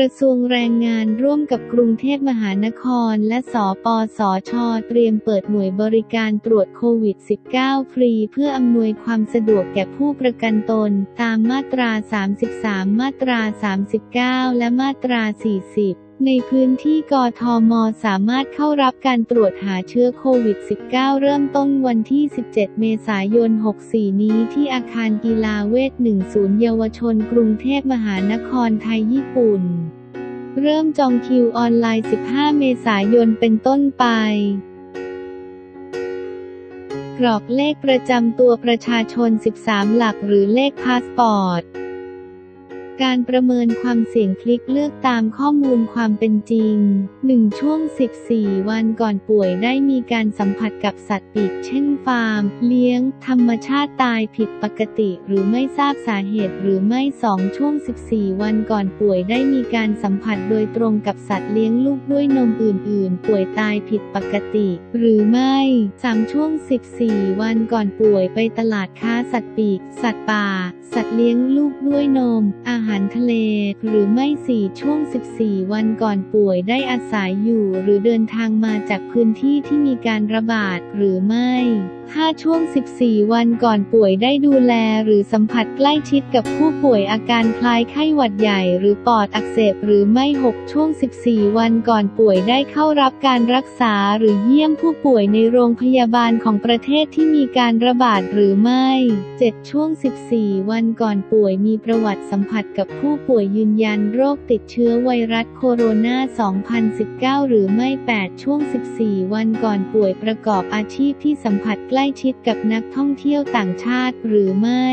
ระทรวงแรงงานร่วมกับกรุงเทพมหานครและสปสช เตรียมเปิดหน่วยบริการตรวจโควิด -19 ฟรีเพื่ออำนวยความสะดวกแก่ผู้ประกันตน ตามมาตรา 33 มาตรา 39 และมาตรา 40 ในพื้นที่กทม สามารถเข้ารับการตรวจหาเชื้อโควิด -19 เริ่มต้นวันที่ 17 เมษายน 64 นี้ที่อาคารกีฬาเวท 1 ศูนย์เยาวชนกรุงเทพมหานครไทยญี่ปุ่น เริ่มจองคิวออนไลน์ 15 เมษายนเป็นต้นไป กรอกเลขประจำตัวประชาชน 13 หลักหรือเลขพาสปอร์ต การประเมินความเสี่ยงคลิกเลือกตามข้อมูลความเป็นจริง 1 ช่วง 14 วันก่อนป่วยได้มีการสัมผัสกับสัตว์ปีกเช่นฟาร์ม เลี้ยง ธรรมชาติตายผิดปกติ หรือไม่ทราบสาเหตุหรือไม่ 2 ช่วง 14 วันก่อนป่วยได้มีการสัมผัสโดยตรงกับสัตว์เลี้ยงลูกด้วยนมอื่น ๆ ป่วยตายผิดปกติ หรือไม่ 3 ช่วง 14 วันก่อนป่วยไปตลาดค้าสัตว์ปีก สัตว์ป่า สัตว์เลี้ยงลูกด้วยนมอาหารทะเล หรือไม่สี่ช่วง 14 วันก่อนป่วยได้อาศัยอยู่หรือเดินทางมาจากพื้นที่ที่มีการระบาดหรือไม่ 5 ช่วง 14 วันก่อนป่วยได้ดูแลหรือสัมผัสใกล้ชิดกับผู้ป่วยอาการคล้ายไข้หวัดใหญ่หรือปอดอักเสบหรือไม่ 6 ช่วง 14 วันก่อนป่วยได้เข้ารับการรักษาหรือเยี่ยมผู้ป่วยในโรงพยาบาลของประเทศที่มีการระบาดหรือไม่ 7 ช่วง 14 วันก่อนป่วยมีประวัติสัมผัสกับผู้ป่วยยืนยันโรคติดเชื้อไวรัสโคโรนา 2019 หรือไม่ 8 ช่วง 14 วันก่อนป่วยประกอบอาชีพที่สัมผัสใกล้ล้ชิดกับนักท่องเที่ยวต่างชาติหรือไม่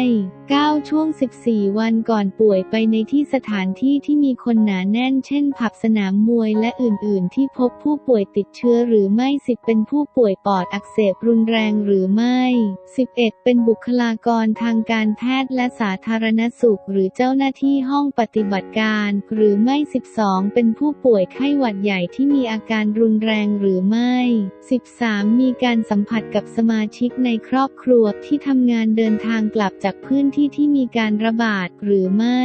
9 ช่วง 14 วันก่อนป่วยไปในที่สถานที่ที่มีคนหนาแน่น เช่น ผับสนามมวยและอื่น ๆ ที่พบผู้ป่วยติดเชื้อหรือไม่ 10 เป็นผู้ป่วยปอดอักเสบรุนแรงหรือไม่ 11 เป็นบุคลากรทางการแพทย์และสาธารณสุข หรือเจ้าหน้าที่ห้องปฏิบัติการ หรือไม่ 12 เป็นผู้ป่วยไข้หวัดใหญ่ที่มีอาการรุนแรงหรือไม่ 13 มีการสัมผัสกับสมาชิกในครอบครัวที่ทำงานเดินทางกลับจากพื้นที่ที่มีการระบาดหรือไม่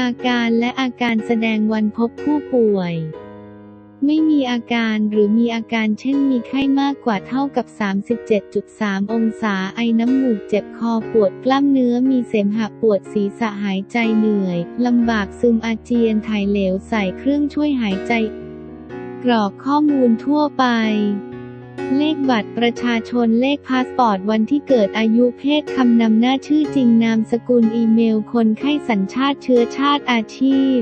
อาการและอาการแสดงวันพบผู้ป่วย ไม่มีอาการหรือมีอาการเช่นมีไข้มากกว่าเท่ากับ 37.3 องศาไอน้ำมูกเจ็บคอปวดกล้ามเนื้อมีเสมหะปวดศีรษะหายใจเหนื่อยลำบากซึมอาเจียนถ่ายเหลวใส่เครื่องช่วยหายใจ กรอกข้อมูลทั่วไป เลขบัตรประชาชนเลขพาสปอร์ตวันที่เกิดอายุเพศคำนำหน้าชื่อจริงนามสกุลอีเมลคนไข้สัญชาติเชื้อชาติอาชีพ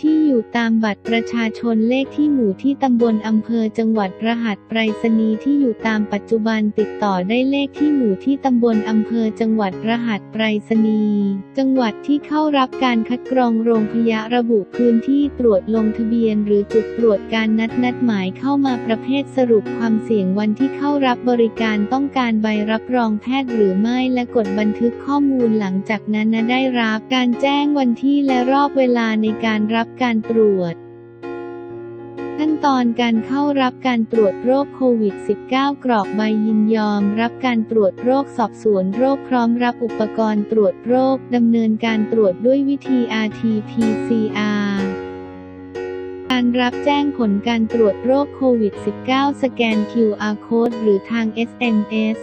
ที่อยู่ตามบัตรประชาชนเลขที่หมู่ที่ตำบลอำเภอจังหวัดรหัสไปรษณีย์ที่อยู่ตามปัจจุบันติดต่อได้เลขที่หมู่ที่ตำบลอำเภอจังหวัดรหัสไปรษณีย์จังหวัดที่เข้ารับการคัดกรองโรงพยาระบุพื้นที่ตรวจลงทะเบียน หรือจุดตรวจการนัดนัดหมายเข้ามาประเภทสรุปความเสี่ยงวันที่เข้ารับบริการต้องการใบรับรองแพทย์หรือไม่และกดบันทึกข้อมูลหลังจากนั้นได้รับการแจ้งวันที่และรอบเวลาในการรับการตรวจ ขั้นตอนการเข้ารับการตรวจโรคโควิด -19 กรอกใบยินยอม รับการตรวจโรคสอบสวนโรคพร้อมรับอุปกรณ์ตรวจโรคดำเนินการตรวจด้วยวิธี RT-PCR การรับแจ้งผลการตรวจโรคโควิด -19 สแกน QR Code หรือทาง SMS